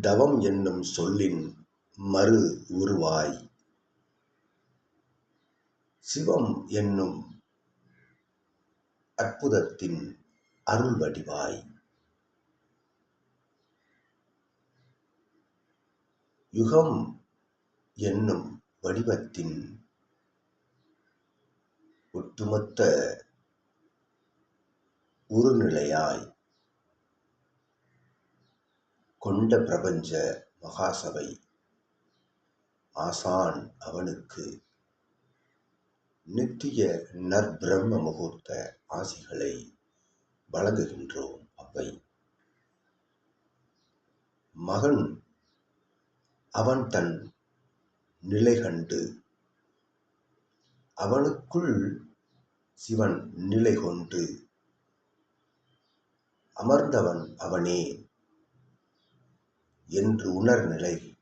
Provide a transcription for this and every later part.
தவம் என்னும் சொல்லின் மறு உருவாய். சிவம் என்னும் அற்புதத்தின் அருள் வடிவாய். யுகம் என்னும் வடிவத்தின் ஒட்டுமொத்த உருநிலையாய் கொண்ட பிரபஞ்ச மகாசபை. ஆசான் அவனுக்கு நித்திய நற்பிரம்ம முகூர்த்த ஆசிகளை வழங்குகின்றோம் அவை மகன் அவன் தன் நிலை கண்டு அவனுக்குள் சிவன் நிலை கொண்டு அமர்ந்தவன் அவனே என்று உணர்நிலை.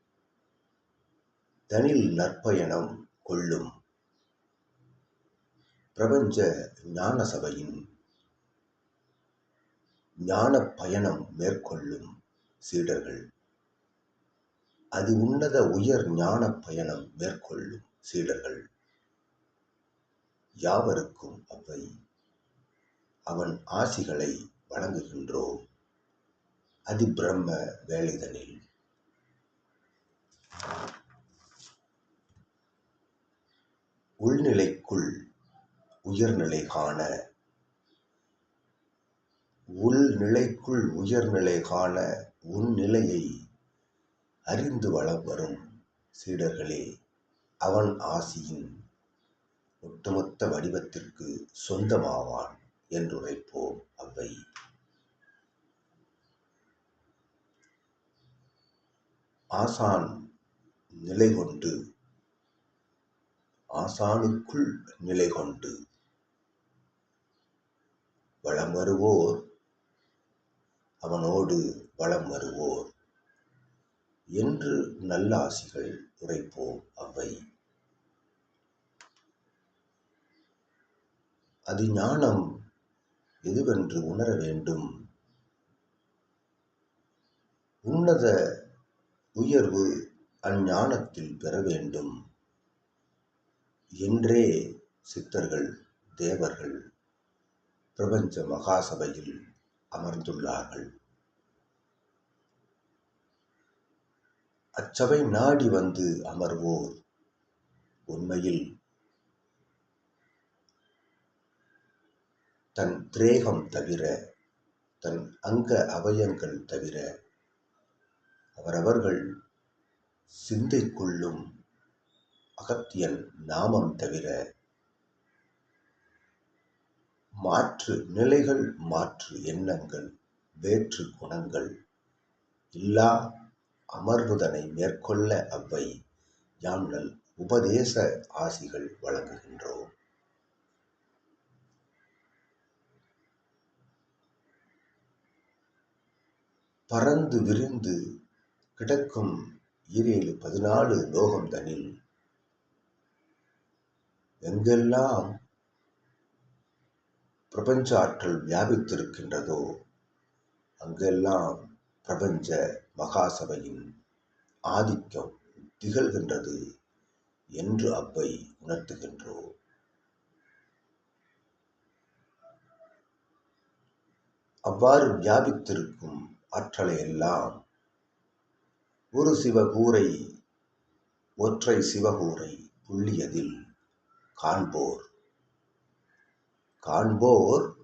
தனில் நற்பயணம் கொள்ளும். பிரபஞ்ச ஞான சபையின் ஞான பயணம் மேற்கொள்ளும் சீடர்கள். அது உன்னத உயர் ஞான பயணம் மேற்கொள்ளும் சீடர்கள். யாவருக்கும் அவை. அவன் ஆசிகளை வழங்குகின்றோம். அதிபிரம்ம வேலைதனில் உள்நிலைக்குள் உயர்நிலை காண உள்நிலைக்குள் உயர்நிலை காண உன் நிலையை அறிந்து வளம் வரும் சீடர்களே அவன் ஆசியின் ஒட்டுமொத்த வடிவத்திற்கு சொந்தமாவான் என்றுரைப்போம் அவை ஆசான் நிலை கொண்டு ஆசானுக்குள் நிலை கொண்டு வளம் வருவோர் அவனோடு வளம் வருவோர் என்று நல்லாசிகள் உரைப்போம் அவை அது ஞானம் எதுவென்று உணர வேண்டும்? உன்னத உயர்வு அஞ்ஞானத்தில் பெற வேண்டும். என்றே சித்தர்கள் தேவர்கள் பிரபஞ்ச மகாசபையில் அமர்ந்துள்ளார்கள். அச்சபை நாடி வந்து அமர்வோர் உண்மையில் தன் திரேகம் தவிர தன் அங்க அவயங்கள் தவிர அவரவர்கள் சிந்தை கொள்ளும் அகத்தியன் நாமம் தவிர மாற்று நிலைகள் மாற்று எண்ணங்கள் வேற்று குணங்கள் இல்லா அமர்வுதனை மேற்கொள்ள அவ்வை யாம்நல் உபதேச ஆசிகள் வழங்குகின்றோம். பறந்து விரிந்து கிடக்கும் ஈரேழு பதினாலு லோகம் தனில் எங்கெல்லாம் பிரபஞ்ச ஆற்றல் வியாபித்திருக்கின்றதோ அங்கெல்லாம் பிரபஞ்ச மகாசபையின் ஆதிக்கம் திகழ்கின்றது என்று அப்பை உணர்த்துகின்றோம் அவ்வாறு வியாபித்திருக்கும் ஆற்றலை எல்லாம் ஒரு சிவகூரை ஒற்றை சிவகூரை புள்ளியதில் காண்போர். காண்போர்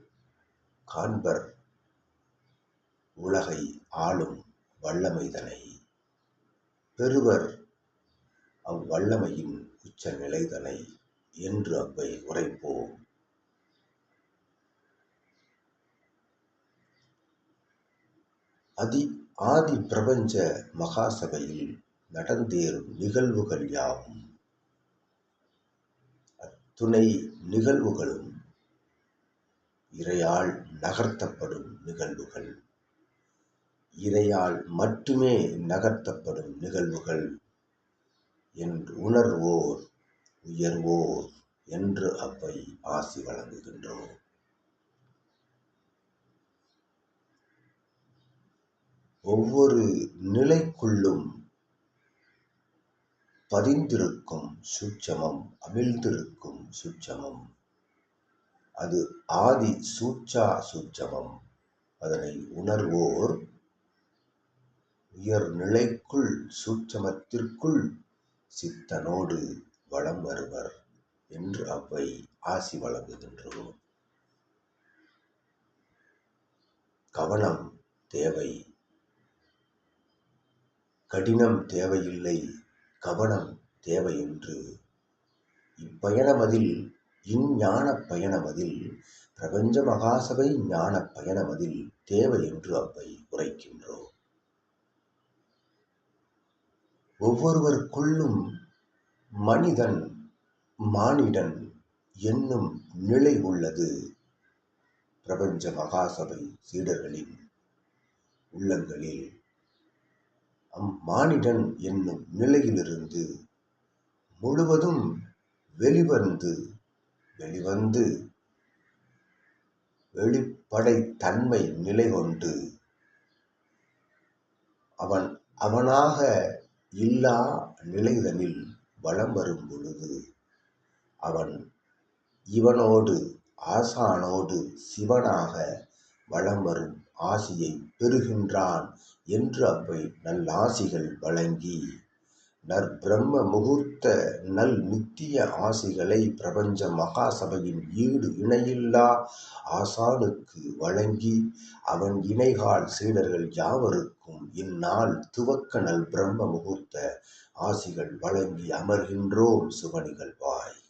காண்பர் உலகை ஆளும் வல்லமைதனை. பெறுவர் அவ்வல்லமையின் உச்ச நிலைதனை என்று அவ்வை உரைப்போம். அதி ஆதி பிரபஞ்ச மகாசபையில் நடந்தேறும் நிகழ்வுகள் யாவும்? அத்துணை நிகழ்வுகளும் இறையால் நகர்த்தப்படும் நிகழ்வுகள். இறையால் மட்டுமே நகர்த்தப்படும் நிகழ்வுகள் என்று உணர்வோர் உயர்வோர் என்று அவ்வை ஆசி வழங்குகின்றோம். ஒவ்வொரு நிலைக்குள்ளும் பதிந்திருக்கும் சூட்சமம் அமிழ்ந்திருக்கும் சூட்சமம். அது ஆதி சூட்சா சூட்சமம். அதனை உணர்வோர் உயர் நிலைக்குள் சூட்சமத்திற்குள் சித்தனோடு வளம் வருவர் என்று அவை ஆசி வழங்குகின்றோம். கவனம் தேவை கடினம் தேவையில்லை கவனம் தேவை என்று இப்பயணமதில் இஞ்ஞான பயணமதில் பிரபஞ்ச மகாசபை ஞான பயணமதில் தேவை என்று அவ்வை உரைக்கின்றோம். ஒவ்வொருவருக்குள்ளும் மனிதன் மானிடன் என்னும் நிலை உள்ளது. பிரபஞ்ச மகாசபை சீடர்களின் உள்ளங்களில் அம்மானிடன் என்னும் நிலையிலிருந்து முழுவதும் வெளிவந்து வெளிவந்து வெளிப்படை தன்மை நிலை கொண்டு அவன் அவனாக இல்லா நிலைதனில் வலம் வரும் பொழுது அவன் இவனோடு ஆசானோடு சிவனாக வலம் வரும் ஆசியை பெறுகின்றான் என்று அவ்வை நல்லாசிகள் வழங்கி நற்பிரம்ம முகூர்த்த நல் நித்திய ஆசிகளை பிரபஞ்ச மகாசபையின் ஈடு இணையில்லா ஆசானுக்கு வழங்கி அவன் இணைகால் சீடர்கள் யாவருக்கும் இந்நாள் துவக்க நல் பிரம்ம முகூர்த்த ஆசிகள் வழங்கி அமர்கின்றோம் சிவனிகள் வாய்.